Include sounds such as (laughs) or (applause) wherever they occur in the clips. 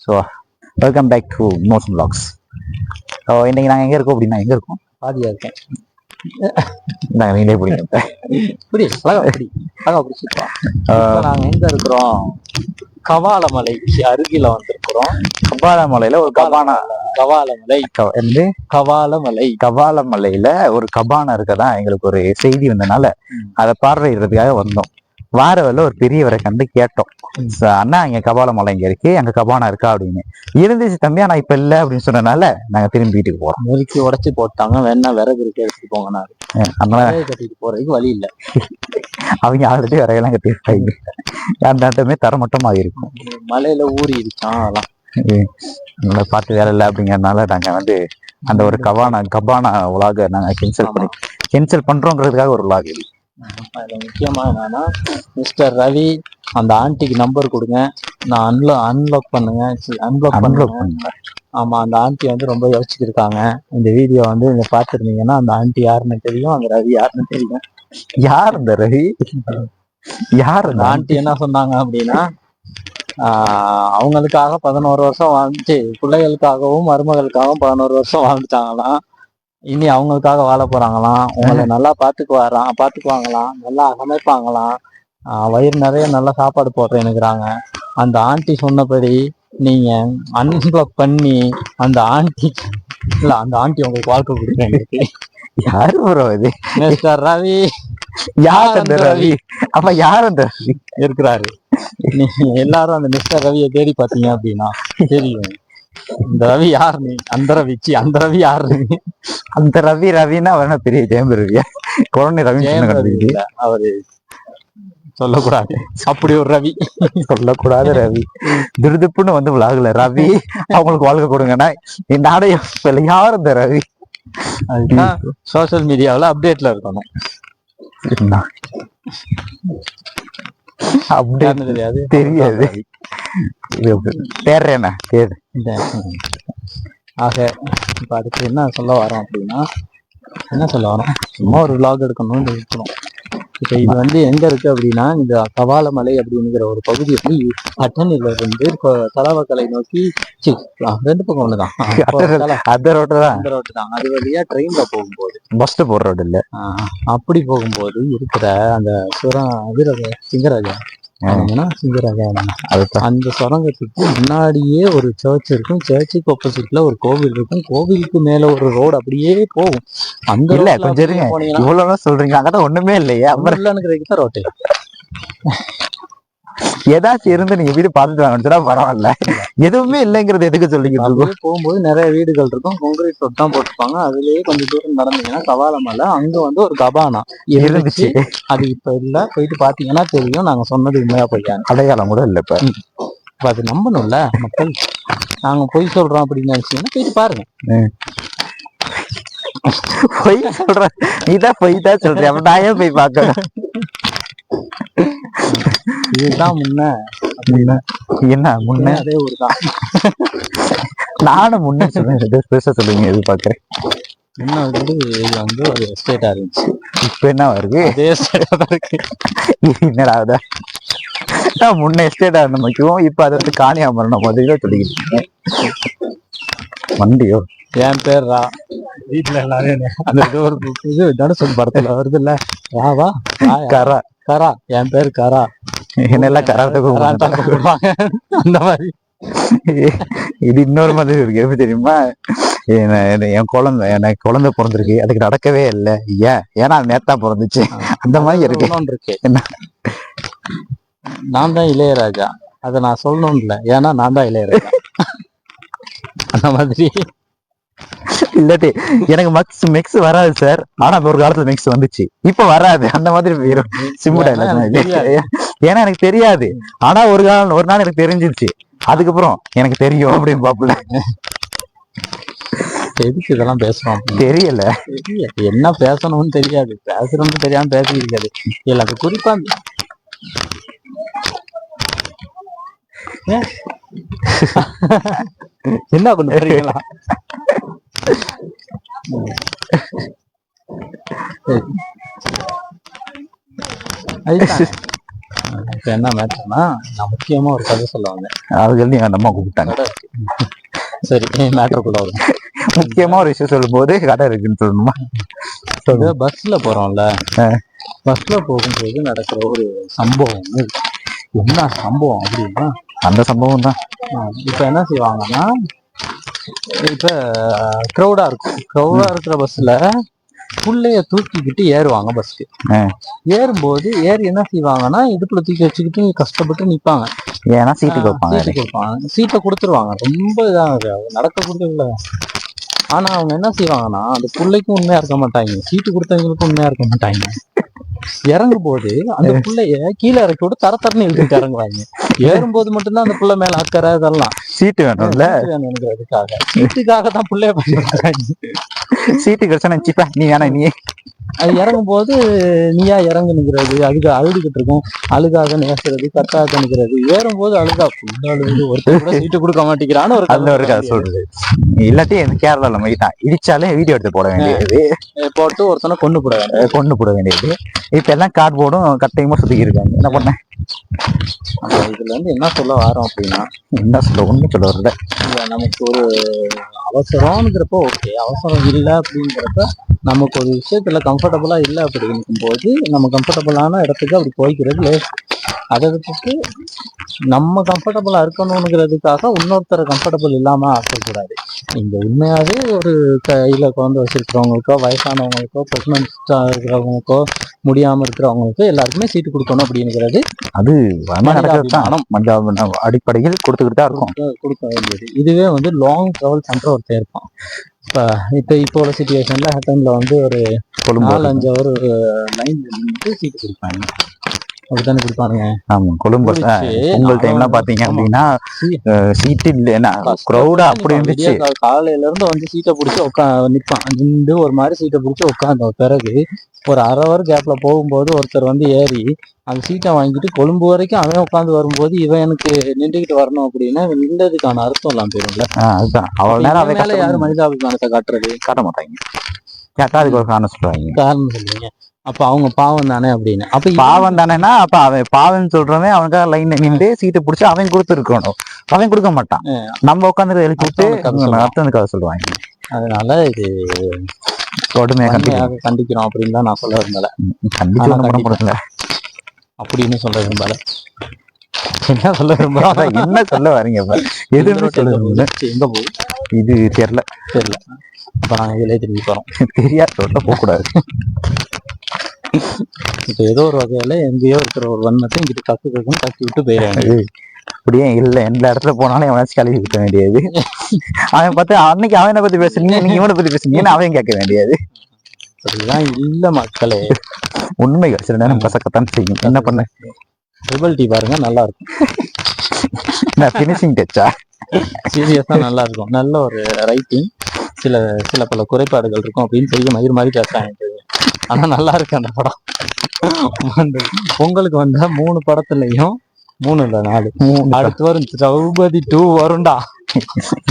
So welcome back to motion vlogs so இன்னைக்கு நாங்கள் எங்கே இருக்கோம் அப்படின்னா எங்கே இருக்கோம்? பாதியா இருக்கேன். நாங்கள் நீங்களே பிடிக்கும் புடி அழகா புடி அழகா பிடிச்சிருக்கோம் இப்ப நாங்க எங்க இருக்கிறோம்? கவாலமலைக்கு அருகில வந்திருக்கிறோம். கபாலமலையில் ஒரு கபானா கவாலமலை. வந்து கவாலமலை. கபாலமலையில் ஒரு கபானா இருக்கதா எங்களுக்கு ஒரு செய்தி வந்தனால ம். அதை பார்வையிடுறதுக்காக வந்தோம். வார வேலை ஒரு பெரியவரை கண்டு கேட்டோம். ம். "ச- அண்ணா இங்க கபாலமலை இங்க இருக்கு. அங்க கபானா இருக்கா? அப்படின்னு. இருந்துச்சு தம்பி ஆனா இப்ப இல்ல. அப்படின்னு சொன்னனால நாங்க திரும்பி வீட்டுக்கு போறோம். நெருக்கி உடைச்சு போட்டாங்க. வேணா விறகு இருக்கு எடுத்துட்டு போங்க அதனால கட்டிட்டு போறதுக்கு வழி இல்ல. அவங்க ஆல்ரெடி வரையெல்லாம் கட்டிருப்பாங்க அந்த ஆட்டமே தரமட்டமா இருக்கும். மலையில ஊறி இருக்கான் அதெல்லாம் அதனால பார்த்து வேலை இல்லை அப்படிங்கறதுனால நாங்க வந்து அந்த ஒரு கபானா கபானா உலாக நாங்க கேன்சல் பண்ணி கேன்சல் பண்றோங்கிறதுக்காக ஒரு உலாக இது. அதுல முக்கியமா என்னன்னா மிஸ்டர் ரவி அந்த ஆண்டிக்கு நம்பர் கொடுங்க. நான் அன்லோ அன்லாக் பண்ணுங்க. அன்லாக் அன்லோக் பண்ணுங்க. பண்ணுங்க. ஆமா அந்த ஆண்டி வந்து ரொம்ப யோசிச்சிருக்காங்க. இந்த வீடியோ வந்து நீங்க பாத்துருந்தீங்கன்னா அந்த ஆண்டி யாருன்னு தெரியும் அந்த ரவி யாருன்னு தெரியும். யார் இந்த ரவி? யார் அந்த ஆண்டி என்ன சொன்னாங்க அப்படின்னா ஆஹ் அவங்களுக்காக பதினோரு வருஷம் வாழ்ந்துச்சு. பிள்ளைகளுக்காகவும் மருமகளுக்காகவும் பதினோரு வருஷம் வாழ்ந்துட்டாங்களாம். இனி அவங்களுக்காக வாழ போறாங்களாம். உங்களை நல்லா பாத்துக்குவாராம் பாத்துக்குவாங்களாம் நல்லா சமைப்பாங்களாம். வயிறு நிறைய நல்லா சாப்பாடு போடுறேன்னுக்குறாங்க. அந்த ஆண்டி சொன்னபடி நீங்க அன்பிளாக் பண்ணி அந்த ஆண்டி இல்ல அந்த ஆண்டி உங்களுக்கு வாழ்க்கை கொடுக்குறேன். யாரு ப்ரோ இது? மிஸ்டர் ரவி. யார் அந்த ரவி? அப்ப யார் அந்த ரவி? இருக்கிறாரு. நீங்க எல்லாரும் அந்த மிஸ்டர் ரவியை தேடி பாத்தீங்க அப்படின்னா தெரியும். இந்த ரவி யார் நீ? அந்த ரவி சி அந்த ரவி யார் நீ? அந்த ரவி ரவின்னா அவன பெரிய ஜெயம் ரவியா குழந்தை ரவி அவரு சொல்லக்கூடாது. அப்படி ஒரு ரவி. சொல்லக்கூடாது ரவி. திருதுப்புன்னு வந்து விளாகல. ரவி அவங்களுக்கு வாழ்க்கை கொடுங்கன்னா இந்த ஆடைய யார் இந்த ரவி? அதுதான் சோசியல் மீடியாவுல அப்டேட்ல இருக்கணும். அப்படி தெரியாது. தெரியாது. இந்த, ம். ஆக இப்ப அதுக்கு என்ன சொல்ல வரோம் அப்படின்னா என்ன சொல்ல வரோம்? சும்மா ஒரு vlog எடுக்கணும்னு இருக்கணும் இப்ப இது வந்து எங்க இருக்கு அப்படின்னா இந்த கபாலமலை அப்படிங்கிற ஒரு பகுதி வந்து அட்டனில இருந்து தலவக்கலை நோக்கி ரெண்டு பக்கம் அட்டனல். (laughs) தல- அந்த ரோட்டு தான். அந்த ரோட்டு தான். அது வழியா ட்ரெயின்ல போகும்போது. பஸ்ட் போற ரோடு இல்ல. அப்படி போகும்போது இருக்கிற அந்த சுரம் அதிரக சிங்கராஜா அதுதான். அந்த சுரங்கத்துக்கு முன்னாடியே ஒரு சர்ச் இருக்கும். சர்ச்சுக்கு ஆப்போசிட்ல ஒரு கோவில் இருக்கும். கோவிலுக்கு மேல ஒரு ரோடு அப்படியே போகும். அந்த இல்ல, கொஞ்சம் இருங்க. போனீங்கன்னா இவ்வளவு சொல்றீங்க. அங்கதான் ஒண்ணுமே இல்லையா. அப்புறம் ரோட்டு ஏதாச்சும் இருந்து நீங்க வீடு பாத்துட்டு வாங்கன்னு சொன்னா பரவாயில்ல. எதுவுமே இல்லைங்கிறது எதுக்கு அப்படியே போகும்போது நிறைய வீடுகள் இருக்கும். கான்கிரீட் ரோட் தான் போட்டிருப்பாங்க. அதுலயே கொஞ்சம் தூரம் நடந்தீங்கன்னா கவாலமலை அங்க வந்து ஒரு கபானா. இருந்துச்சு. அது இப்ப இல்ல. போயிட்டு பாத்தீங்கன்னா தெரியும். நாங்க சொன்னது உண்மையா பொய்யா? அடையாளம் கூட இல்ல இப்ப. இப்ப அது நம்பணும்ல. மக்கள் நாங்க பொய் சொல்றோம் அப்படின்னு நினைச்சீங்கன்னா போயிட்டு பாருங்க. பொய் சொல்ற நீதான் பொய் தான் சொல்றிய? நான் ஏன் போய் பார்க்கணும்? இதுதான் முன்ன. என்ன என்ன முன்ன? அதே ஊர் தான் நானும் முன்ன சொன்னேன். பெருசா சொல்லுங்க எதிர்பார்க்கிறேன். முன்ன வந்து இது வந்து ஒரு எஸ்டேட்டா இருந்துச்சு. இப்ப என்ன வருது? அதே எஸ்டேட்டா தான் இருக்கு. என்னடா ஆகுதா? நான் முன்ன எஸ்டேட் ஆன முக்கியம் இப்ப அதை வந்து காணியாமரணம் முதல்ல சொல்லிக்கிட்டு வண்டியோ? என் பேர் ரா. வீட்டுல எல்லாரும் அந்த இது ஒரு இது தனுசன் படத்துல வருது இல்ல ராவா? கரா. கரா. என் பேர் கரா. என்னெல்லாம் கராத்தா கூப்பிடுவாங்க அந்த மாதிரி. (laughs) இது இன்னொரு மாதிரி இருக்கு. எப்படி தெரியுமா? என் குழந்தை எனக்கு குழந்தை பிறந்திருக்கு. அதுக்கு நடக்கவே இல்லை. ஏன்? ஏன்னா அது நேத்தா பிறந்துச்சு. அந்த மாதிரி இருக்கு. என்ன? நான் தான் இளையராஜா. அதை நான் சொல்லணும் இல்ல. ஏன்னா நான் தான் இளையராஜா. அந்த மாதிரி. இல்லாட்டி எனக்கு மக்ஸ் மிக்ஸ் வராது சார் ஆனா ஒரு காலத்துல மிக்ஸ் வந்துச்சு. இப்ப வராது. அந்த மாதிரி சிம்பிள் ஏன்னா எனக்கு தெரியாது. ஆனா ஒரு காலம் ஒரு நாள் எனக்கு தெரிஞ்சிருச்சு அதுக்கப்புறம் எனக்கு தெரியும் அப்படின்னு பாப்புல எதுக்கு இதெல்லாம் பேசுறோம் தெரியல. என்ன பேசணும்னு தெரியாது பேசுறோம்னு தெரியாம பேசி இருக்காது இல்ல அது குறிப்பா? என்ன கொண்டு போறீங்களா அதுதான். இப்ப என்ன மேட்டர்னா நான் முக்கியமா ஒரு கதை சொல்ல வந்தேன். அதுக்கு அந்த அம்மா கூப்பிட்டாங்க. சரி மேட்டருக்குள்ள வரும். முக்கியமா ஒரு விஷயம் சொல்லும் போது கடை இருக்குன்னு சொல்லணுமா? இது பஸ்ல போறோம்ல. ஆ. பஸ்ல போகும்போது நடக்கிற ஒரு சம்பவம். என்ன சம்பவம் அப்படின்னா அந்த சம்பவம் தான். இப்ப என்ன செய்வாங்கன்னா இப்ப க்ரௌடா இருக்கும். க்ரௌடா இருக்கிற பஸ்ல புள்ளைய தூக்கிக்கிட்டு ஏறுவாங்க பஸ்க்கு. ஏறும்போது ஏறி என்ன செய்வாங்கன்னா இடுப்புல தூக்கி வச்சுக்கிட்டு கஷ்டப்பட்டு நிப்பாங்க. ஏன்னா சீட்டுக்கு வைப்பாங்க சீட்டு கொடுப்பாங்க சீட்டை கொடுத்துருவாங்க. ரொம்ப இதாக நடக்க கொடுக்கல ஆனா அவங்க என்ன செய்வாங்கன்னா அந்த பிள்ளைக்கும் உண்மையா இருக்க மாட்டாங்க. சீட்டு கொடுத்தவங்களுக்கும் உண்மையா இருக்க மாட்டாங்க. இறங்கும் போது அந்த புள்ளைய கீழே இறக்கி விட்டு தர தரன்னு இழுத்துட்டு இறங்குவாங்க. ஏறும்போது மட்டும்தான் அந்த புள்ள மேல அக்கறை இதெல்லாம். சீட்டு வேணும்ல? சீட்டு வேணுங்கிறதுக்காக. சீட்டுக்காக தான் புள்ளைய பண்ணிருக்காங்க சீட்டு கிடைச்சா நினைச்சுப்பா நீ வேணா நீ அது இறங்கும் போது நீயா இறங்குனுங்கிறது அதுக்கு அழுதுகிட்டு இருக்கும். அழுகாக நேசுறது கட்டாக நிக்கிறது ஏறும்போது அழுதா புள்ள அழுது ஒருத்தர் கூட சீட்டு கொடுக்க மாட்டேங்கிறான்னு ஒரு அதுல ஒரு கதை சொல்றது. இல்லாட்டி இந்த கேரளால மாதிரி தான் இடிச்சாலே வீடியோ எடுத்து போட வேண்டியது. போட்டு ஒருத்தனை கொண்டு போட வேண்டாம் அஹ் கொண்டு போட வேண்டியது. இப்ப எல்லாம் கார்டு போர்டும் கட்டையுமா சுத்தி இருக்காங்க. என்ன பண்ண? அப்ப இதுல இருந்து என்ன சொல்ல வரோம் அப்படின்னா என்ன சொல்ல ஒண்ணும் சொல்ல வரல. இல்ல நமக்கு ஒரு அவசரம்ங்கிறப்ப ஓகே அவசரம் இல்லை அப்படிங்கிறப்ப நமக்கு ஒரு விஷயத்துல கம்ஃபர்டபுளா இல்லை அப்படிங்கும் போது நம்ம கம்ஃபர்டபுளான இடத்துக்கு அப்படி போய்க்கிறது லேஸ் அதை விட்டுட்டு நம்ம கம்ஃபர்டபுளா இருக்கணுங்கிறதுக்காக இன்னொருத்தரை கம்ஃபர்டபுள் இல்லாம ஆக்கக்கூடாது. இந்த உண்மையாவே ஒரு கையில குழந்தை வச்சிருக்கிறவங்களுக்கோ வயசானவங்களுக்கோ ப்ரெக்னன்ஸா இருக்கிறவங்களுக்கோ முடியாம இருக்கிறவங்களுக்கோ எல்லாருக்குமே சீட்டு கொடுக்கணும் அப்படிங்கிறது அது அடிப்படையில் கொடுத்துக்கிட்டு தான் இருக்கும். கொடுக்க- வேண்டியது. இதுவே வந்து லாங் ட்ராவல் பண்ற ஒருத்தர் இருப்பான். இப்ப இப்ப இப்போ உள்ள சுச்சுவேஷன்ல ஹட்டன்ல வந்து ஒரு நாலு அஞ்சு அவர் லைன் நின்று சீட்டு கொடுப்பாங்க. அப்படித்தானே கொடுப்பானுங்க. ஆமா கொழும்பு பொங்கல் டைம்லாம் பாத்தீங்க. அப்படின்னா சீட்டு இல்லைன்னா க்ரௌடா அப்படி இருந்துச்சு. காலையில இருந்து வந்து சீட்டை பிடிச்சி உட்கா நிப்பான். நின்று ஒரு மாதிரி சீட்டை பிடிச்சி உட்காந்த பிறகு ஒரு அரை ஹவர் கேப்ல போகும்போது ஒருத்தர் வந்து ஏறி அந்த சீட்டை வாங்கிட்டு கொழும்பு வரைக்கும் அவன் உட்காந்து வரும்போது இவன் எனக்கு நின்றுகிட்டு வரணும் அப்படின்னா நின்றதுக்கான அர்த்தம் எல்லாம் போயிரும்ல. அதுதான். அவ்வளவு நேரம் அதை இவன் மேல யாரு கஷ்டம் மனிதாபிமானத்தை காட்டுறது? காட்ட மாட்டாங்க. கேட்டா அதுக்கு ஒரு காரணம் சொல்லுவாங்க. காரணம் சொல்லுவீங்க. அப்ப அவங்க பாவம் தானே அப்படின்னு. அப்ப பாவம் தானேன்னா அப்ப அவன் பாவம் சொல்றவன் அவனுக்காக லைன்ல நின்று சீட்டை பிடிச்சி அவன் கொடுத்துருக்கணும். அவன் கொடுக்க மாட்டான். நம்ம உட்காந்து எழுப்பி விட்டு அடுத்தவனுக்கு கதை சொல்லுவாங்க அதனால இது கொடுமையா கண்டிப்பா வன்மையாக கண்டிக்கிறோம் அப்படின்னு தான் நான் சொல்ல விரும்பல. முடியல. அப்படின்னு சொல்ல விரும்பல. என்ன சொல்ல அதான் என்ன சொல்ல வரீங்க எதுவுமே சொல்ல விரும்பல. எங்க போகுது? இது தெரியல. தெரியல. அப்ப நாங்க இதுலயே திரும்பி போறோம். தெரியாத ரோட்ல போக கூடாது இப்ப ஏதோ ஒரு வகையில எங்கேயோ இருக்கிற ஒரு வன்மத்தை இங்கிட்டு கக்கு கக்குன்னு கத்தி விட்டு போயிடுறாங்க. அப்படியே இல்ல எந்த இடத்துல போனாலும் எவனாச்சும் கழுவி விட்ட வேண்டியது. அவன் பார்த்து அன்னைக்கு அவனை பத்தி பேசுறீங்க நீங்க இவனை பத்தி பேசுறீங்கன்னு அவன் கேட்க வேண்டியது? அப்படிதான் இல்ல மக்களே. உண்மைகள். சில நேரம் பசக்கத்தான் செய்யும். என்ன பண்ண? ட்ரிபிள் டி பாருங்க நல்லா இருக்கும். நான் பினிஷிங் டச்சா சீரியஸா நல்லா இருக்கும். நல்ல ஒரு ரைட்டிங் சில சில பல குறைபாடுகள் இருக்கும் அப்படின்னு பெரிய மயிர் மாதிரி பேசுறாங்க. ஆனா நல்லா இருக்கு அந்த படம். பொங்கலுக்கு வந்த மூணு படத்துலயும் மூணு இல்ல நாலு. அடுத்து வரும் திரௌபதி டூ வரும்டா.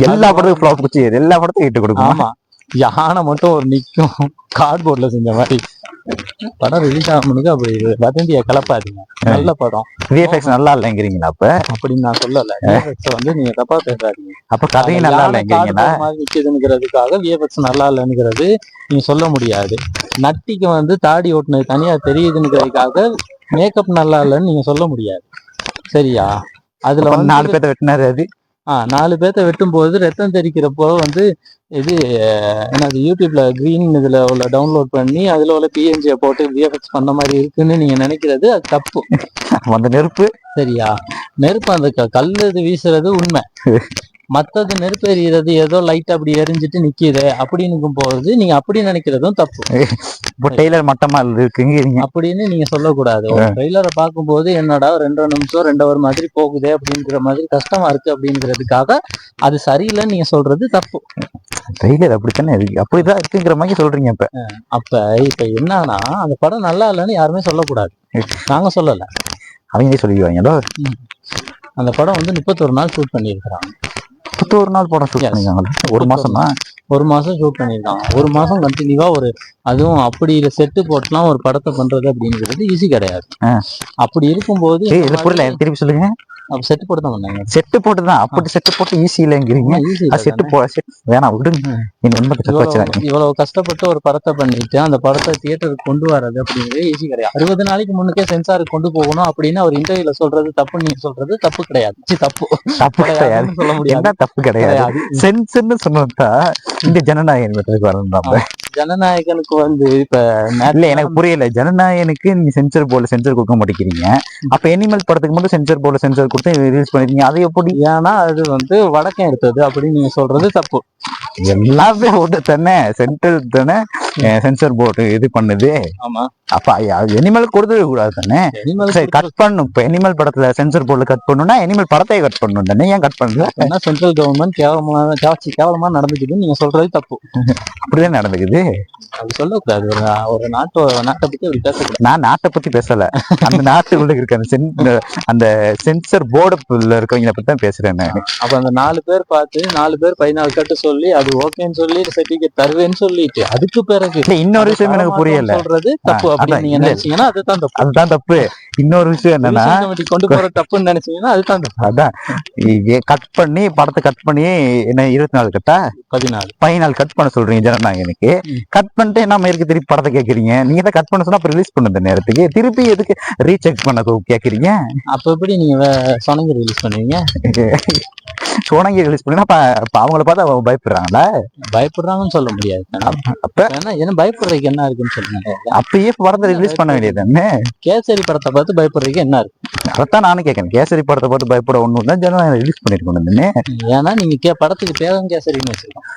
எல்லா படத்துக்கும் ஃபிளாப் குச்சி எல்லா படத்தையும் இட்டு கொடுக்கும்? ஆமா. யானை மட்டும் ஒரு நிக்கும். கார்ட்போர்ட்ல செஞ்ச மாதிரி. படம் ரிலீஸ் ஆகணுக்கு அப்படி வதந்திய கலப்பாதீங்க நல்ல படம். விஎஃப்எக்ஸ் நல்லா இல்லைங்கிறீங்களா அப்ப? அப்படின்னு நான் சொல்லல. VFX வந்து நீங்க தப்பா பேசாதீங்க. அப்ப கதையும் நல்லா இல்லைங்கிறீங்களா? நிக்குதுங்கிறதுக்காக விஎஃப்எக்ஸ் நல்லா இல்லைங்கிறது நீங்க சொல்ல முடியாது. நட்டிக்கு வந்து தாடி ஓட்டுனது தனியா தெரியுதுங்கிறதுக்காக மேக்கப் நல்லா இல்லைன்னு நீங்க சொல்ல முடியாது. சரியா? அதுல வந்து நாலு பேர்த்த வெட்டினாரு அது. ஆ நாலு பேர்த்த வெட்டும் போது ரத்தம் தெரிக்கிறப்போ வந்து இது என்னது யூடியூப்ல கிரீன் இதுல உள்ள டவுன்லோட் பண்ணி அதுல உள்ள பிஎன்ஜியை போட்டு விஎஃப்எக்ஸ் பண்ண மாதிரி இருக்குன்னு நீங்க நினைக்கிறது அது தப்பு. (laughs) அந்த நெருப்பு. சரியா? நெருப்பு அந்த க- கல்லு இது வீசுறது உண்மை. (laughs) மத்தது நெருப்பு ஏதோ லைட் அப்படி எரிஞ்சிட்டு நிக்குது அப்படின்னுக்கும் போது நீங்க அப்படி நினைக்கிறதும் தப்பு. இப்போ டெய்லர் மட்டமா இருக்குங்கிறீங்க. அப்படின்னு நீங்க சொல்லக்கூடாது. ஒரு ட்ரெய்லரை பார்க்கும்போது என்னடா ரெண்டு நிமிஷம் ரெண்டு ஒரு மாதிரி போகுதே அப்படிங்கிற மாதிரி கஷ்டமா இருக்கு அப்படிங்கிறதுக்காக அது சரியில்லைன்னு நீங்க சொல்றது தப்பு. டெய்லர் அப்படித்தானே இருக்கு? அப்படிதான் இருக்குங்கிற மாதிரி சொல்றீங்க இப்ப. அப்ப இப்ப என்னன்னா அந்த படம் நல்லா இல்லைன்னு யாருமே சொல்லக்கூடாது. நாங்க சொல்லல. அவங்களே சொல்லிடுவாங்களோ அந்த படம் வந்து முப்பத்தொரு நாள் ஷூட் பண்ணியிருக்கிறாங்க. முப்பத்தோரு நாள் படம் ஷூட். பண்ணிருக்காங்களா. ஒரு மாசம்? தான் ஒரு மாசம் ஷூட் பண்ணியிருக்காங்க. ஒரு மாசம் கண்டினியூவா ஒரு அதுவும் அப்படி செட்டு போட்டுலாம் ஒரு படத்தை பண்றது அப்படிங்கிறது ஈஸி கிடையாது. அப்படி இருக்கும்போது புரியல. திருப்பி சொல்லுங்க. செட்டு போட்டு தான் பண்ணாங்க செட்டு போட்டுதான். அப்படி செட்டு போட்டு ஈஸி இல்லைங்கிறீங்க. செட்டு போ வேணாம் விடுங்க நீங்க தக்க வச்சுறாங்க இவ்வளவு கஷ்டப்பட்டு ஒரு படத்தை பண்ணிட்டு அந்த படத்தை தியேட்டருக்கு கொண்டு வர்றது அப்படிங்கிறது ஈஸி கிடையாது. அறுபது நாளைக்கு முன்னுக்கே சென்சாருக்கு கொண்டு போகணும் அப்படின்னு அவர் இன்டர்வியூல சொல்றது தப்பு நீங்க சொல்றது தப்பு கிடையாது. தப்பு. தப்பு கிடையாது சொல்ல முடியாது. தப்பு கிடையாது? சென்ஸ்ன்னு சொன்னதா? இந்த வீட்டுக்கு வரணும் நம்ம. ஜனநாயகனுக்கு வந்து இப்ப இல்ல எனக்கு புரியல. ஜனநாயகனுக்கு நீங்க சென்சர் போர்டுல சென்சர் கொடுக்க மாட்டேங்கிறீங்க. அப்ப எனிமல் படத்துக்கு மட்டும் சென்சர் போர்டுல சென்சர் கொடுத்து ரிலீஸ் பண்ணிருக்கீங்க அது எப்படி? ஏன்னா அது வந்து வடக்கன் எடுத்தது. அப்படின்னு நீங்க சொல்றது தப்பு. எல்லாமே ஒன்று தானே? சென்ட்ரல் தானே? சென்சர் போர்டு இது பண்ணுது. ஆமா. அப்ப எனிமல் கொடுத்துட கூடாது தானே? சரி கட் பண்ணும். இப்ப எனிமல் படத்துல சென்சர் போர்டுல கட் பண்ணணும்னா எனிமல் படத்தை கட் பண்ணணும் தானே? ஏன் கட் பண்ணல? ஏன்னா சென்ட்ரல் கவர்மெண்ட் கேவலமா கேவச்சி கேவலமா நடந்துக்குதுன்னு நீங்க சொல்றது தப்பு. அப்படிதான் நடந்துக்குது. அது சொல்லக்கூடாது. ஒரு ஒரு நாட்டு நாட்டை பத்தி அப்படி பேசக்கூடாது. நான் நாட்டை பத்தி பேசல. அந்த நாட்டுக்குள்ள இருக்க அந்த சென்- அந்த சென்சர் போர்டுல இருக்கவங்கள பத்தி தான் பேசுறேன் நான். அப்ப அந்த நாலு பேர் பார்த்து நாலு பேர் பதினாலு கட்டு சொல்லி அது ஓகேன்னு சொல்லி சர்டிபிகேட் தருவேன்னு சொல்லிட்டு அதுக்கு பிறகு இன்னொரு விஷயம் எனக்கு புரியல. சொல்றது தப்பு அப்படின்னு. நினைச்சீங்கன்னா அதுதான் தப்பு. அதுதான் தப்பு. இன்னொரு விஷயம் என்னன்னா கொண்டு போற தப்புன்னு நினைச்சீங்கன்னா அதுதான் தப்பு. அதான். கட் பண்ணி படத்தை கட் பண்ணி என்ன இருபத்தி நாலு கட்டா பதினாலு. பதினாலு கட் பண்ண சொல்றீங்க ஜனநாயகனுக்கு. ம். கட் பண்ணிட்டு நம்ம இருக்கு திருப்பி படத்தை கேக்குறீங்க? நீங்க தான் கட் பண்ண சொன்னா அப்புறம் ரிலீஸ் பண்ண இந்த நேரத்துக்கு. திருப்பி எதுக்கு ரீசெக் பண்ண கேக்குறீங்க? அப்ப எப்படி நீங்க சொனங்கி ரிலீஸ் பண்ணுவீங்க? (laughs) சோனங்கி ரிலீஸ் பண்ணா அவங்கள பார்த்து அவங்க பயப்படுறாங்களா பயப்படுறாங்கன்னு சொல்ல முடியாது. அப்ப என்ன பயப்படுறதுக்கு என்ன இருக்குன்னு சொல்லுங்க. அப்பயே படத்தை ரிலீஸ் பண்ண வேண்டியது கேசரி படத்தை பார்த்து பயப்படுறதுக்கு என்ன இருக்கு? அதைத்தான் நானும் கேட்கறேன். கேசரி படத்தை பார்த்து பயப்பட ஒண்ணு தான் ஜனநாயகம் ரிலீஸ் பண்ணிருக்கணும் ஏன்னா நீங்க கே படத்துக்கு பேரும் கேசரின்னு வச்சிருக்கோம்.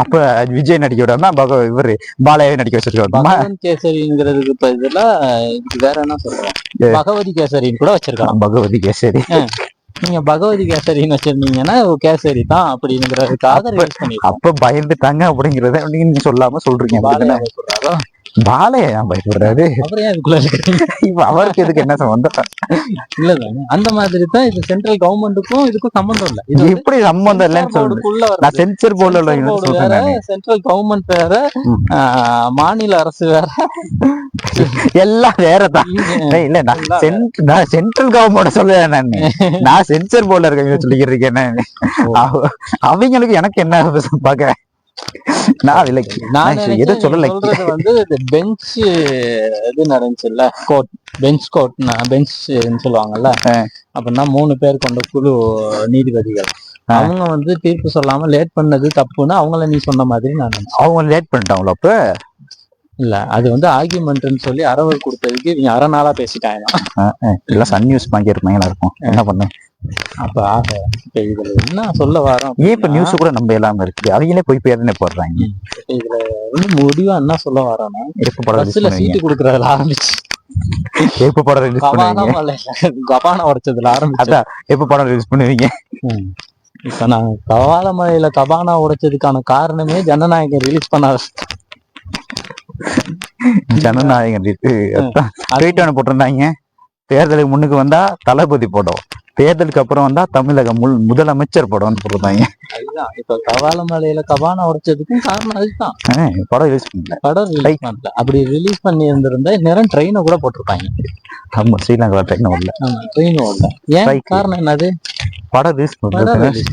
அப்ப விஜய் நடிக்க விடாம இவரு பாலையாவே நடிக்க வச்சிருக்கோம். பகவன் கேசரிங்கிறதுக்கு இதுக்கு வேற என்ன சொல்றோம்? ஏ. பகவதி கேசரின்னு கூட வச்சிருக்கலாம். பகவதி கேசரி. நீங்க பகவதி கேசரின்னு வச்சிருந்தீங்கன்னா கேசரி தான் அப்படிங்கிறதுக்காக அப்ப- பயந்துட்டாங்க அப்படிங்கறத நீங்க சொல்லாம சொல்றீங்க? பாலையா ஏன் பயப்படுறாரு இப்ப அவருக்கு இதுக்கு என்ன சம்பந்தம்? இல்ல தானே அந்த மாதிரி தான் இது சென்ட்ரல் கவர்மெண்ட்டுக்கும் இதுக்கும் சம்பந்தம் இல்ல. இது எப்படி சம்பந்தம் இல்லைன்னு சொல்றேன் நான். சென்சர் போர்டுல. சென்ட்ரல் கவர்மெண்ட் வேற மாநில அரசு வேற. எல்லாம் வேறதான். இல்ல நான் நான் சென்ட்ரல் கவர்மெண்ட் சொல்ல நான். நான் சென்சர் போர்டுல இருக்கவங்க சொல்லிக்கிட்டு இருக்கேன் அவங்களுக்கு எனக்கு என்ன பாக்க நான் விலைக்கு நான் நீங்க சொல்லல. வந்து பெஞ்ச் இது நடந்துச்சுல்ல கோர்ட் பெஞ்ச் கோர்ட் பெஞ்ச்னு சொல்லுவாங்கல்ல. அப்படின்னா மூணு பேர் கொண்ட குழு நீதிபதிகள். அவங்க வந்து தீர்ப்பு சொல்லாம லேட் பண்ணது தப்புன்னு அவங்கள நீ சொன்ன மாதிரி நான் அவங்க லேட் பண்ணிட்டாங்களோ அப்ப? இல்ல அது வந்து ஆர்கியூமெண்ட்னு சொல்லி அறவர் கொடுத்ததுக்கு இவங்க அரை நாளா பேசிட்டாங்க எல்லாம் சன் நியூஸ் வாங்கி இருப்பாங்களா இருக்கும் என்ன பண்ண அப்ப ஆக இதுல என்ன சொல்ல வரோம் ஏன் இப்ப நியூஸ் கூட நம்ம இல்லாம இருக்கு? அவங்களே போய் தானே போடுறாங்க. இதுல வந்து முடிவா என்ன சொல்ல வரோம்னா எப்ப படம் பஸ்ல சீட்டு கொடுக்கறதுல ஆரம்பிச்சு. எப்ப படம் ரிலீஸ் கபானா பண்ணுவீங்க. மலையில கபானா உடைச்சதுல ஆரம்பிச்சு. அதான் எப்ப படம் ரிலீஸ் பண்ணுவீங்க. இப்ப நான் கவாலமலையில கபானா உடைச்சதுக்கான காரணமே ஜனநாயகம் ரிலீஸ் பண்ணாத. ஜனநாயகம் போட்டிருந்தாங்க. தேர்தலுக்கு முன்னுக்கு வந்தா தளபதி படம் தேர்தலுக்கு அப்புறம் வந்தா தமிழக முல் முதலமைச்சர் படம்னு போட்டிருந்தாங்க அதுதான். இப்ப கவாலமலையில கபானா உடைச்சதுக்கும் காரணம் அதுதான். படம் ரிலீஸ் பண்ணல. படம் ரிலீஸ் பண்ணல. அப்படி ரிலீஸ் பண்ணி இருந்திருந்தா நேரம் ட்ரெயினை கூட போட்டிருப்பாங்க. ஆமா ஸ்ரீலங்கா ட்ரெயின் வரல ட்ரெயின் ஓடல ஏன். காரணம் என்னது? படம் ரிலீஸ்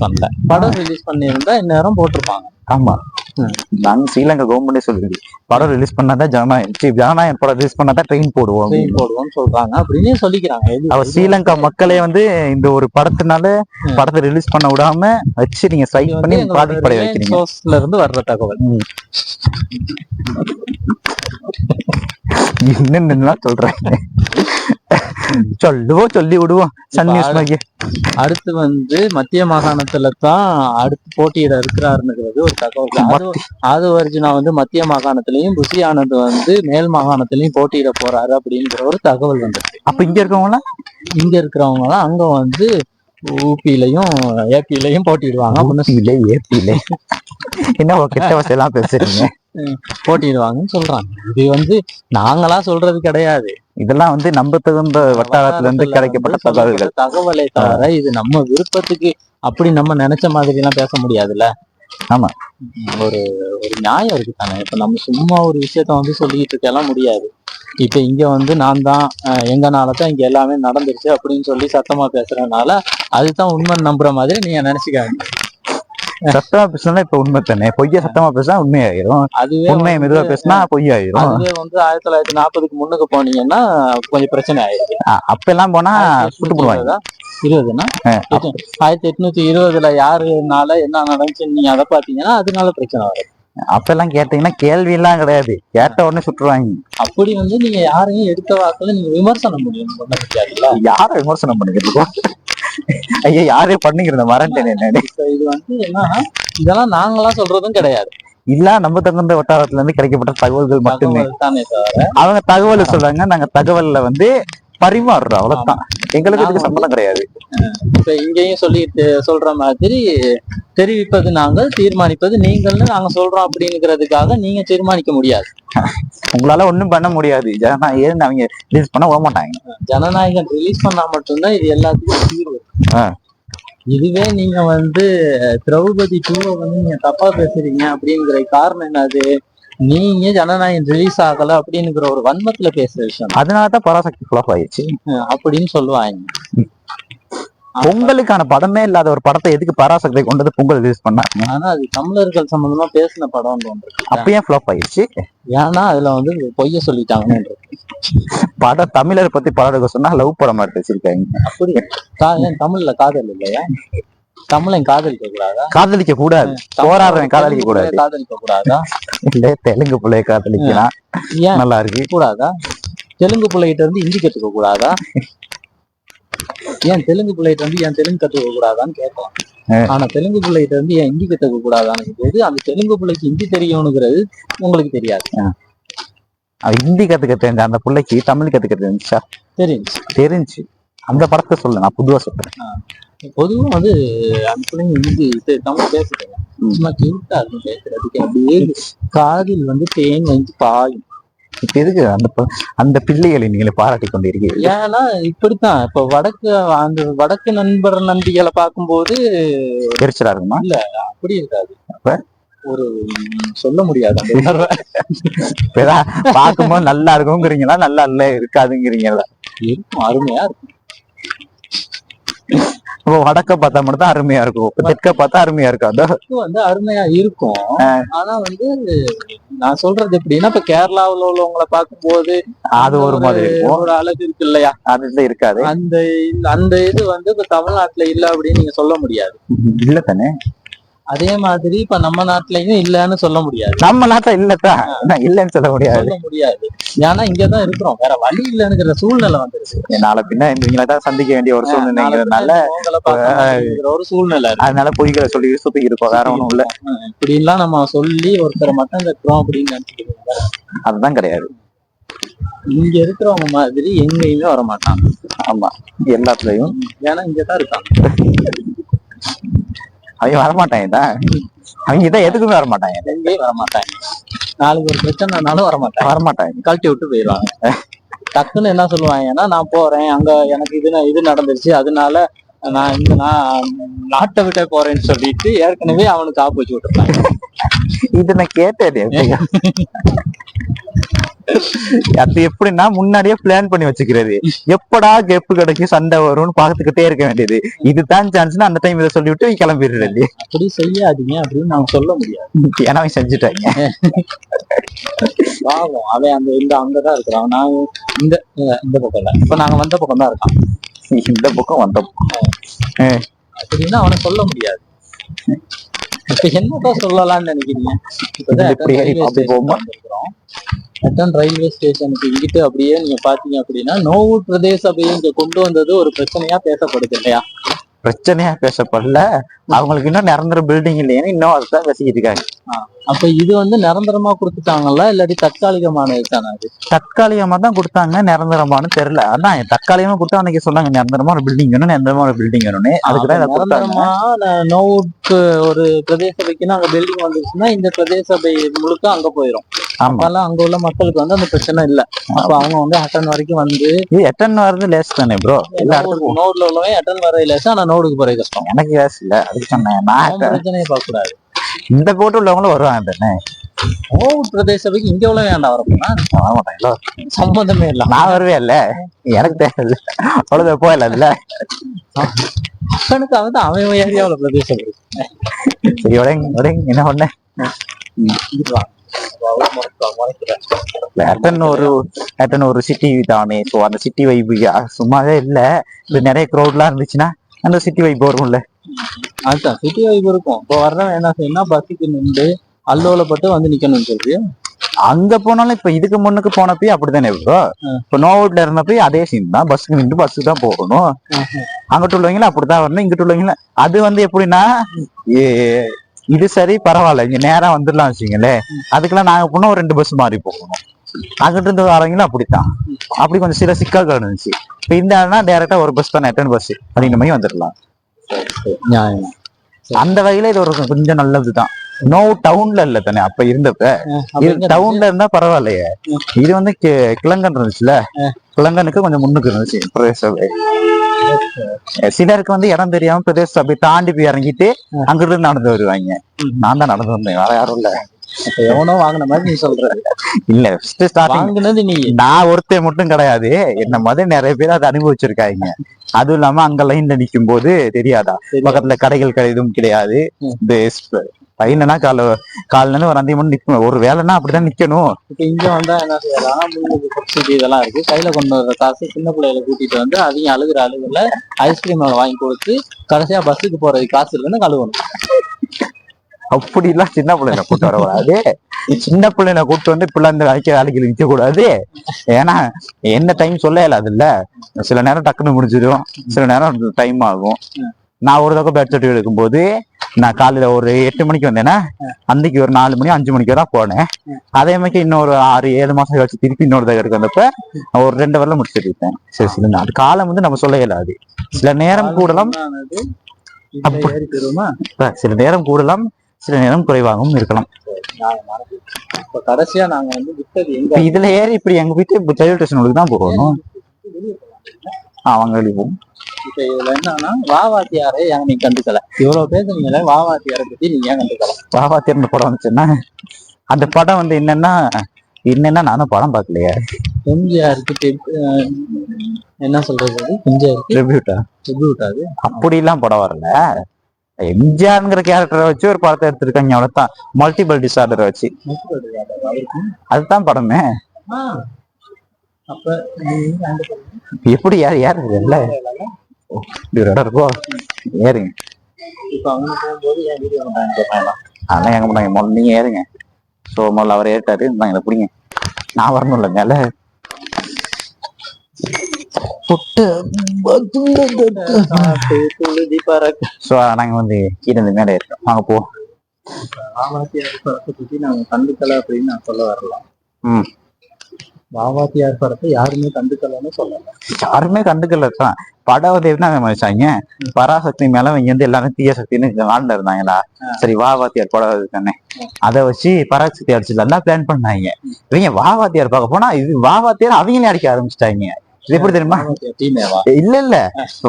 பண்ணல. படம் ரிலீஸ் பண்ணியிருந்தா இந்நேரம் போட்டிருப்பாங்க. ஆமா. நாங்க ஸ்ரீலங்கா கவர்மெண்டே சொல்லுது. படம் ரிலீஸ் பண்ணாதான் ஜனநாயகம். ஜனநாயகம் படம் ரிலீஸ் பண்ணாதான் ட்ரெயின் போடுவோம். ட்ரெயின் போடுவோம்னு சொல்றாங்க. அப்படின்னு சொல்லிக்கிறாங்க. எது- அவ ஸ்ரீலங்கா மக்களே வந்து இந்த ஒரு படத்தினால. படத்தை ரிலீஸ் பண்ண விடாம வச்சு நீங்க ஸ்ட்ரைக் பண்ணி பாதிப்படைய வைக்கிறீங்க. இருந்து வர்ற தகவல். என்னென்னலாம் சொல்றாங்க சொல்லுவோம் சொல்லி விடுவோம் சன் நியூஸ் அடுத்து வந்து மத்திய மாகாணத்துல தான் அடுத்து போட்டியிட இருக்கிறாருங்கிறது ஒரு தகவல் அது அது அர்ஜுனா வந்து மத்திய மாகாணத்திலையும் புசி ஆனந்த் வந்து மேல் மாகாணத்திலையும் போட்டியிட போறாரு அப்படிங்கிற ஒரு தகவல் வந்துருக்கு அப்ப இங்க இருக்கவங்க இங்க இருக்கிறவங்க எல்லாம் அங்க வந்து ஊபிலையும் ஏபிலையும் ஏபியில என்ன கெட்ட வசதியெல்லாம் பேசுறீங்க? போட்டியிடுவாங்கன்னு சொல்றாங்க. இது வந்து நாங்களா சொல்றது கிடையாது. இதெல்லாம் வந்து நம்ப தகுந்த வட்டாரத்துல இருந்து கிடைக்கப்பட்ட வந்து தகவல்கள். தகவலை தவிர இது நம்ம விருப்பத்துக்கு அப்படி நம்ம நினைச்ச மாதிரி எல்லாம் பேச முடியாதுல்ல. ஆமா. ஒரு ஒரு நியாயம் இருக்கு தானே இப்ப நம்ம சும்மா ஒரு விஷயத்த வந்து சொல்லிட்டு இருக்கலாம் முடியாது. இப்ப இங்க வந்து நான் தான் எங்கனால தான் இங்க எல்லாமே நடந்துருச்சு அப்படின்னு சொல்லி சத்தமா பேசுறதுனால அதுதான் உண்மை நம்புற மாதிரி நீங்க நினைச்சுக்காங்க சத்தமா பேசினா இப்ப உண்மை தானே? பொய்ய சத்தமா பேசினா உண்மையாயிரும். அதுவே உண்மையை வந்து- மெதுவா பேசினா பொய்யாயிரும். அதுவே வந்து ஆயிரத்தி தொள்ளாயிரத்தி நாற்பதுக்கு முன்னுக்கு போனீங்கன்னா கொஞ்சம் பிரச்சனை அ- அப்ப எல்லாம் போனா சுட்டு போடுவாங்க. இருபதுனா ஆயிரத்தி எட்நூத்தி இருபதுல யாருனால என்ன நடந்துச்சுன்னு நீங்க அதை பாத்தீங்கன்னா அதனால பிரச்சனை வரும். அப்ப எல்லாம் கேட்டீங்கன்னா கேள்வி எல்லாம் கிடையாது. கேட்ட உடனே சுட்டுருவாங்க. அப்படி வந்து நீங்க யாரையும் எடுத்த வாக்குல நீங்க விமர்சனம் முடியும் யார விமர்சனம் பண்ணிக்கிட்டு ஐயா யாரே பண்ணிக்கிறத மறந்துட்டேன் என்னன்னு இது வந்து என்னன்னா இதெல்லாம் நாங்களா சொல்றதும் கிடையாது. இல்ல நம்ம தகுந்த வட்டாரத்துல இருந்து கிடைக்கப்பட்ட தகவல்கள் மட்டுமே. அவங்க தகவல் சொல்றாங்க நாங்க தகவல்ல வந்து பரிமாறுறோம் அவ்வளவுதான். எங்களுக்கு இதுக்கு சம்பந்தம் கிடையாது. இப்ப இங்கேயும் சொல்லிட்டு சொல்ற மாதிரி தெரிவிப்பது நாங்கள் தீர்மானிப்பது நீங்கள்னு நாங்க சொல்றோம் அப்படிங்கிறதுக்காக நீங்க தீர்மானிக்க முடியாது. உங்களால ஒண்ணும் பண்ண முடியாது. ஜனநாயகம் அவங்க ரிலீஸ் பண்ண விட மாட்டாங்க ஜனநாயகம் ரிலீஸ் பண்ணா மட்டும்தான் இது எல்லாத்துக்கும் தீர்வு. இதுவே நீங்க வந்து திரௌபதி டூவை வந்து நீங்க தப்பா பேசுறீங்க அப்படிங்கிற காரணம் என்னது? நீங்க ஜனநாயகம் ரிலீஸ் ஆகல அப்படிங்கிற ஒரு வன்மத்துல பேசுற விஷயம். அதனாலதான் பராசக்தி ஃபிளாப் ஆயிடுச்சு. அப்படின்னு சொல்லுவாங்க. பொங்கலுக்கான படமே இல்லாத ஒரு படத்தை எதுக்கு பராசக்தி கொண்டு வந்து பொங்கல் ரிலீஸ் பண்ணாங்க ஆனா அது தமிழர்கள் சம்பந்தமா பேசின படம் அப்பயே ஃபிளாப் ஆயிடுச்சு? ஏன்னா அதுல வந்து பொய்ய சொல்லிட்டாங்கன்னு படம் தமிழரை பத்தி படம் சொன்னா லவ் படம் எடுத்து வச்சிருக்காங்க. அப்படி கா- ஏன் தமிழ்ல காதல் இல்லையா? தமிழன் காதலிக்க கூடாதா காதலிக்க கூடாது போராடுறவன் காதலிக்க கூடாது காதலிக்க கூடாதா இல்ல தெலுங்கு பிள்ளைய காதலிக்கலாம் ஏன்? நல்லா இருக்கு கூடாதா? தெலுங்கு பிள்ளைகிட்ட இருந்து ஹிந்தி கத்துக்க கூடாதா ஏன் தெலுங்கு பிள்ளைகிட்ட இருந்து ஏன் தெலுங்கு கத்துக்க கூடாதான்னு கேட்கலாம். ஆனா தெலுங்கு பிள்ளைகிட்ட இருந்து ஏன் ஹிந்தி கத்துக்க கூடாதான்னு போது அந்த தெலுங்கு பிள்ளைக்கு ஹிந்தி தெரியணுங்கிறது உங்களுக்கு தெரியாது. ஹிந்தி கத்துக்க தெரிஞ்ச அந்த பிள்ளைக்கு தமிழ் கத்துக்க தெரிஞ்சா தெரியும் தெரிஞ்சு அந்த படத்தை சொல்லு நான் பொதுவா சொல்றேன். பொதுவா வந்து அந்த பிள்ளைங்க ஹிந்தி தெ- தமிழ் பேசுறாங்க. சும்மா கியூட்டா இருக்கும் பேசுறதுக்கு. அப்படியே காதில் வந்து தேன் வந்து பாயும். இப்ப எதுக்கு அந்த அந்த பிள்ளைகளை நீங்களே பாராட்டி கொண்டு இருக்கிறீர்கள் ஏன்னா இப்படித்தான். இப்ப வடக்கு அந்த வடக்கு நண்பர் நம்பிகளை பார்க்கும்போது எரிச்சலா இருக்குமா? அப்படி இருக்காது. அப்ப? ஒரு சொல்ல முடியாது. பார்க்கும்போது நல்லா இருக்குங்கிறீங்களா? நல்லா இல்ல இருக்காதுங்கிறீங்களா? இருக்கும் அருமையா இருக்கும். இப்போ வடக்க பார்த்தா மட்டும் தான் அருமையா இருக்கும். தெற்க பார்த்தா அருமையா இருக்காது. வந்து அருமையா இருக்கும். ஆனா வந்து நான் சொல்றது எப்படின்னா இப்ப கேரளாவுல உள்ளவங்களை பார்க்கும்போது அது ஒரு மாதிரி ஒரு அழகு இருக்கு இல்லையா? அதுல இருக்காது. அந்த அந்த இது வந்து இப்ப தமிழ்நாட்டுல இல்ல அப்படின்னு நீங்க சொல்ல முடியாது. இல்ல தானே? அதே மாதிரி இப்ப நம்ம நாட்டுலயும் இல்லன்னு சொல்ல முடியாது. நம்ம நாட்டுல இல்லத்தான் நான் இல்லைன்னு சொல்ல முடியாது. சொல்ல முடியாது. ஏன்னா இங்கதான் இருக்கிறோம். வேற வழி இல்லைங்கிற சூழ்நிலை வந்துருச்சு. நாளை பின்ன இவங்களை தான் சந்திக்க வேண்டிய ஒரு சூழ்நிலைங்கிறதுனால ஒரு சூழ்நிலை. அதனால பொய்களை சொல்லி சுத்தி இருக்கோம் வேற ஒண்ணும் இல்ல. இப்படி எல்லாம் நம்ம சொல்லி ஒருத்தரை மட்டும் கட்டுறோம் அப்படின்னு நினைச்சுக்கிறோம் அதுதான் கிடையாது. இங்க இருக்கிறவங்க மாதிரி எங்கேயுமே வர மாட்டாங்க ஆமா. எல்லாத்துலயும். ஏன்னா இங்கதான் இருக்காங்க. அவங்க வரமாட்டாங்க தான் அவங்க இதான் எதுக்குமே வரமாட்டாங்க. எங்கேயும் வர மாட்டாங்க நாளைக்கு ஒரு பிரச்சனைனாலும் வர மாட்டாங்க வரமாட்டாங்க. கழட்டி விட்டு போயிடுவாங்க. டக்குன்னு என்ன சொல்லுவாங்கன்னா நான் போறேன். அங்க எனக்கு இது இது நடந்துருச்சு. அதனால நான் இந்த நான் நாட்டை விட்டே போறேன்னு சொல்லிட்டு ஏற்கனவே அவனுக்கு ஆப்பு வச்சு விட்டுருந்தாங்க இது நான் கேட்டேன்? அது எப்படின்னா முன்னாடியே பிளான் பண்ணி வச்சுக்கிறது. எப்படா கெப்பு கிடைக்கும் சண்டை வரும்னு பார்த்துக்கிட்டே இருக்க வேண்டியது. இதுதான் சான்ஸ்னா அந்த டைம் இதை சொல்லிவிட்டு கிளம்பிடுறது. அப்படி செய்யாதீங்க அப்படின்னு நாங்க சொல்ல முடியாது. ஏன்னா அவங்க செஞ்சுட்டாங்க. பாவம் அவன் அந்த இந்த அங்கதான் இருக்கிறான். நான் இந்த இந்த பக்கம் இல்ல. இப்ப நாங்க வந்த பக்கம் தான் இருக்கான். இந்த பக்கம் வந்த பக்கம். அப்படின்னா அவனை சொல்ல முடியாது. இப்ப என்னதான் சொல்லலாம்னு நினைக்கிறீங்க? இப்பதான் ரயில்வே அட்டன் ரயில்வே ஸ்டேஷனுக்கு இங்கிட்டு அப்படியே நீங்க பாத்தீங்க அப்படின்னா நோவு பிரதேச சபையை இங்க கொண்டு வந்தது ஒரு பிரச்சனையா பேசப்படுது இல்லையா? பிரச்சனையா பேசப்படல. அவங்களுக்கு இன்னும் நிரந்தர பில்டிங் இல்லையேன்னு இன்னும் அதுதான் பேசிக்கிட்டு இருக்காங்க. அப்ப இது வந்து நிரந்தரமா கொடுத்துட்டாங்களா இல்லாட்டி தற்காலிகமானது தானே அது தற்காலிகமா தான் கொடுத்தாங்க நிரந்தரமானு தெரியல. அதான் தற்காலிகமா கொடுத்தா அன்னைக்கு சொன்னாங்க நிரந்தரமா ஒரு பில்டிங் வேணும் நிரந்தரமா ஒரு பில்டிங் வேணும்னு. அதுக்கு தான் இதை கொடுத்தாங்க. நிரந்தரமா ந- நோவூருக்கு ஒரு பிரதேச சபைக்குன்னு அங்க பில்டிங் வந்துருச்சுன்னா இந்த பிரதேச சபை முழுக்க அங்க போயிரும். ஆமா. அப்பெல்லாம் அங்க உள்ள மக்களுக்கு வந்து அந்த பிரச்சனை இல்ல. அப்ப அவங்க வந்து அட்டன் வரைக்கும் வந்து இது எத்தனை வருது லேஸ் தானே ப்ரோ நோட்ல உள்ளவன் அட்டன் வர இல்ல ஆனா நோடுக்கு போறது கஷ்டம். எனக்கு லேஸ் இல்ல அதுக்கு சொன்னேன். நான் பிரச்சனையை பார்க்க கூடாது இந்த போட்டு உள்ளவங்களும் வருவாங்க தானே? கோவில் பிரதேச சபைக்கு இங்க உள்ள வேண்டாம் வரப்போனா வர மாட்டாங்களோ சம்பந்தமே இல்ல. நான் வருவேன் இல்ல. எனக்கு தேவையில்ல. அவ்வளவு போயிடல அதுல அப்பனுக்கு வந்து அவன் ஏரியாவில் பிரதேச சபை சரி உடங்க உடங்க என்ன பண்ண ஒரு சிட்டி தானே. ஸோ அந்த சிட்டி வைப்பு சும்மாவே இல்ல. இது நிறைய க்ரௌட்லாம் இருந்துச்சுன்னா அந்த சிட்டி வைப் வரும்ல அதுதான் சிட்டி வைப் இருக்கும். இப்போ வர்றவன் என்ன செய்யணும்? பஸ்ஸுக்கு நின்று அல்லோலப்பட்டு வந்து நிக்கணும்னு சொல்லி அங்க போனாலும் இப்ப இதுக்கு முன்னுக்கு போனப்பயும் அப்படித்தானே ப்ரோ இப்ப நோவுட்ல இருந்தப்பயும் அதே சீன் தான். பஸ்ஸுக்கு நின்று பஸ்ஸுக்கு தான் போகணும். அங்கிட்டு உள்ளவங்களும் அப்படிதான் வரணும் இங்கிட்டு உள்ளவங்கள அது வந்து எப்படின்னா இது சரி பரவாயில்ல. இங்க நேரா வந்துடலாம் வச்சுங்களேன் அதுக்கெல்லாம் நாங்க போனா ஒரு ரெண்டு பஸ் மாறி போகணும். அங்கிட்டு இருந்து வரவங்களும் அப்படித்தான். அப்படி கொஞ்சம் சில சிக்கல்கள் இருந்துச்சு. இப்ப இந்த ஆள்னா டேரக்டா ஒரு பஸ் தான் எட்டன் பஸ் அப்படின்ற மாதிரி வந்துடலாம். நியாயம். அந்த வகையில இது ஒரு கொஞ்சம் நல்லதுதான். நோ டவுன்ல இல்ல தானே அப்ப இருந்தப்ப டவுன்ல இருந்தா பரவாயில்லையே. இது வந்து கி- கிளங்கன் இருந்துச்சுல? கிளங்கனுக்கு கொஞ்சம் முன்னுக்கு இருந்துச்சு பிரதேச சபை சிலருக்கு வந்து இடம் தெரியாம பிரதேச சபை தாண்டி போய் இறங்கிட்டு அங்க இருந்து நடந்து வருவாங்க. நான் தான் நடந்து வந்தேன் வேற யாரும் இல்ல. எவனோ வாங்கின மாதிரி நீ சொல்ற. இல்ல ஃபர்ஸ்ட் ஸ்டார்டிங் நீ. நான் ஒருத்தன் மட்டும் கிடையாது. என்ன மாதிரி நிறைய பேர் அதை அனுபவிச்சிருக்காங்க. அதுவும் இல்லாம அங்க லைன்ல நிக்கும் போது தெரியாதா? பக்கத்துல கடைகள் கிடை- எதுவும் கிடையாது. இந்த பையனா கால காலைல ஒரு அஞ்சு மணி நிக்கணும் ஒரு வேலைன்னா அப்படிதான் நிக்கணும். இப்ப இங்க வந்தா என்ன செய்யலாம்? சப்சிடி இதெல்லாம் இருக்கு. கையில கொண்டு வர காசு சின்ன பிள்ளைகளை கூட்டிட்டு வந்து அதையும் அழுகுற அழுகுல ஐஸ்கிரீம் வாங்கி கொடுத்து கடைசியா பஸ்ஸுக்கு போறதுக்கு காசு இல்லைன்னு கழுவணும். அப்படி எல்லாம் சின்ன பிள்ளைல கூட்டு வரக்கூடாது சின்ன பிள்ளைல கூட்டு வந்து பிள்ளை இந்த அழைக்க வேலைக்கு நிக்க கூடாது. ஏன்னா என்ன டைம் சொல்ல இயலாது இல்ல சில நேரம் டக்குன்னு முடிஞ்சிடும். சில நேரம் டைம் ஆகும். நான் ஒரு தடவை பேட் சர்டிஃபிகேட் எடுக்கும்போது நான் காலையில ஒரு எட்டு மணிக்கு வந்தேன்னா அன்னைக்கு ஒரு நாலு மணி அஞ்சு மணிக்கு தான் போனேன். அதே மாதிரி இன்னொரு ஆறு ஏழு மாசம் கழிச்சு திருப்பி இன்னொரு தடவை எடுக்க வந்தப்ப நான் ஒரு ரெண்டு வரல முடிச்சுட்டு இருப்பேன் சரி சில அது காலம் வந்து நம்ம சொல்ல இயலாது. சில நேரம் கூடலாம் சில நேரம் கூடலாம் சில நேரம் குறைவாகவும் இருக்கலாம். இப்ப கடைசியா நாங்க வந்து விட்டது எங்க? இதுல ஏறி இப்படி எங்க வீட்டு ரயில்வே ஸ்டேஷனுக்கு தான் போகணும். அவங்க எழுவோம் இப்ப இதுல என்னன்னா வாவாத்தியாரே ஏன் நீங்க கண்டுக்கல? இவ்வளவு பேசுனீங்களே வாவாத்தியாரை பத்தி நீங்க ஏன் கண்டுக்கல? திறந்த படம் வந்துச்சுன்னா அந்த படம் வந்து என்னன்னா என்னன்னா நானும் படம் பார்க்கலையே. எம்ஜிஆருக்கு என்ன சொல்றது அது? எம்ஜிஆருக்கு? ட்ரிபியூட்டா அது? அப்படிலாம் படம் வரல. எம்ஜிஆர்ங்கிற கேரக்டரை வச்சு ஒரு படத்தை எடுத்திருக்காங்க அவ்வளவுதான். மல்டிபிள் டிசார்டரை வச்சு. அதுதான் படமே. எப்படி யார் யார் இல்ல? இருக்கோ? ஏறுங்க. அதெல்லாம் எங்க பண்ணாங்க முதல்ல நீங்க ஏறுங்க. ஸோ முதல்ல அவர் நான் இதை பிடிங்க. நான் வரணும்ல மேல. ஸோ நாங்க வந்து கீழே இருந்து மேலே இருக்கோம். வாங்க போ. வாவாத்தியார் படத்தை பத்தி நாங்க கண்டுக்கல அப்படின்னு நான் சொல்ல வரலாம் ம். வாவாத்தியார் படத்தை யாருமே கண்டுக்கலன்னு சொல்லல. யாருமே கண்டுக்கல தான் படம் வந்து என்ன நினைச்சாங்க பராசக்தி மேல இங்க வந்து எல்லாரும் தீய சக்தின்னு வாழ்ந்து இருந்தாங்களா? சரி வாவாத்தியார் படம் இருக்கானே அதை வச்சு பராசக்தி அடிச்சிடலாம் பிளான் பண்ணாங்க. இவங்க வாவாத்தியார் பார்க்க போனா இது வாவாத்தியார் அவங்களே அடிக்க ஆரம்பிச்சிட்டாங்க. இது எப்படி தெரியுமா? இல்ல இல்ல.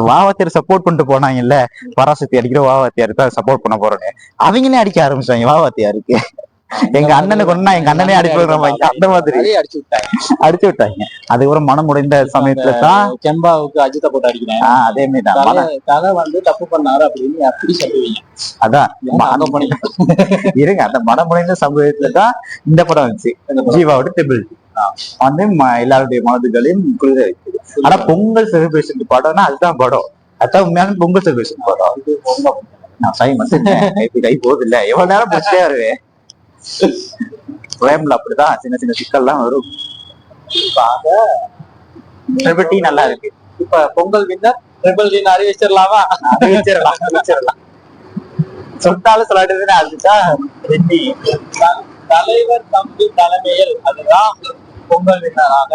வாவாத்தியார் சப்போர்ட் பண்ணிட்டு போனாங்கல்ல. பராசக்தி அடிக்கிற வாவாத்தியார் தான் சப்போர்ட் பண்ண போறேன்னு. அவங்களே அடிக்க ஆரம்பிச்சாங்க வாவாத்தியாருக்கு எங்க அண்ணனுக்கு ஒண்ணா எங்க அண்ணனே மாதிரி அந்த மாதிரி. அடிச்சு விட்டாங்க. அடிச்சு விட்டாங்க. அதுக்கப்புறம் மனம் உடைந்த சமயத்துல தான் செம்பாவுக்கு அஜித்தை போட்டு அடிக்கிறேன். அதே மாதிரி மனம் கலை வந்து தப்பு பண்ணாரு அப்படின்னு அப்படி சொல்லுவீங்க. அதான். (laughs) இருங்க அந்த மனமுடைந்த சமூகத்துல தான் இந்த படம் வந்துச்சு. ஜீவாவோட டெபிள் வந்து எல்லாருடைய மனதுகளையும் குளிர வைக்குது ஆனா பொங்கல் செலிப்ரேஷன் படம்னா அதுதான் படம். அதுதான் உண்மையான பொங்கல் செலிப்ரேஷன் படம் நான் சை இப்படி கை போகுது இல்ல எவ்வளவு நேரம் பிடிச்சிட்டே வருவேன் பிரேம்ல அப்படிதான் சின்ன சின்ன சிக்கல்லாம் வரும். ட்ரிபிள் நல்லா இருக்கு. இப்ப பொங்கல் வின்னர் ட்ரிபிள் வின் அறிவிச்சிடலாமா? அறிவிச்சிடலாம் அறிவிச்சிடலாம். சொன்னாலும் சொல்லாட்டு அதுச்சா தலைவர் தம்பி தலைமையில் அதுதான் பொங்கல் வின்னராக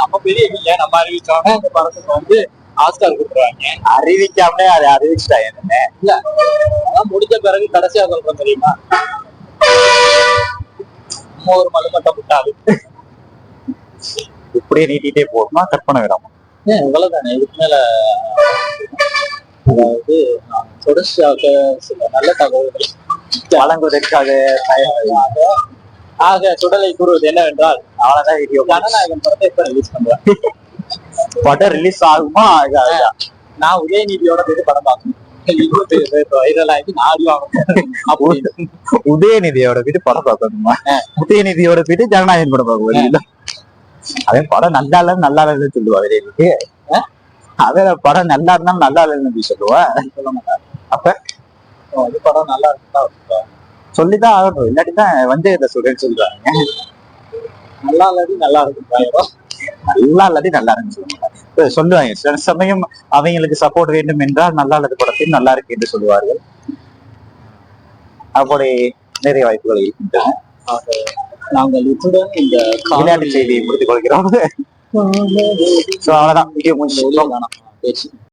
நம்ம பெரிய நம்ம அறிவிச்சோன்னே இந்த படத்துக்கு வந்து ஆஸ்கார் கொடுத்துருவாங்க. அறிவிக்காமலே அதை அறிவிச்சுட்டாங்க இல்ல. அதான் முடிஞ்ச பிறகு கடைசியா சொல்றேன் தெரியுமா? ஒரு மலுமட்டம் விட்டாது. இப்படியே நீட்டிட்டே போகணுமா? கட் பண்ண விடாம ஏன் இவ்வளவுதானே? இதுக்கு மேல அதாவது நான் தொடர்ச்சியாக சில நல்ல தகவல்கள் வழங்குவதற்காக ஆக சுடலை கூறுவது என்னவென்றால் அவ்வளவுதான் வீடியோ ஜனநாயகன் படத்தை எப்ப ரிலீஸ் பண்றேன். படம் ரிலீஸ் ஆகுமா? நான் உதயநிதியோட போய் படம் பார்க்கணும். உதயநிதியோட போயிட்டு படம் பார்க்கணுமா? உதயநிதியோட போயிட்டு ஜனநாயகன் படம் பார்க்க அவன் படம் நல்லா இல்ல நல்லா இல்லைன்னு சொல்லுவா உதயநிதி. அவன் படம் நல்லா இருந்தாலும் நல்லா இல்லைன்னு சொல்லுவா? சொல்ல மாட்டார் அப்ப? அது படம் நல்லா இருக்குதா சொல்லிதான் ஆகணும். இல்லாட்டி தான் வந்து இதை சொல்றேன்னு சொல்லுவாங்க நல்லா இல்லாட்டி நல்லா இருக்கும் நல்லா இல்லாட்டி நல்லா இருக்குன்னு சொல்லுவாங்க சில சமயம் அவங்களுக்கு சப்போர்ட் வேண்டும் என்றால் நல்லா இல்லது படத்தில் நல்லா இருக்கு என்று சொல்லுவார்கள். அப்படி நிறைய வாய்ப்புகள் இருக்கின்றன. நாங்கள் இத்துடன் இந்த விளையாட்டு செய்தியை முடித்துக் கொள்கிறோம். சோ அவ்வளவுதான். வீடியோ முடிச்சு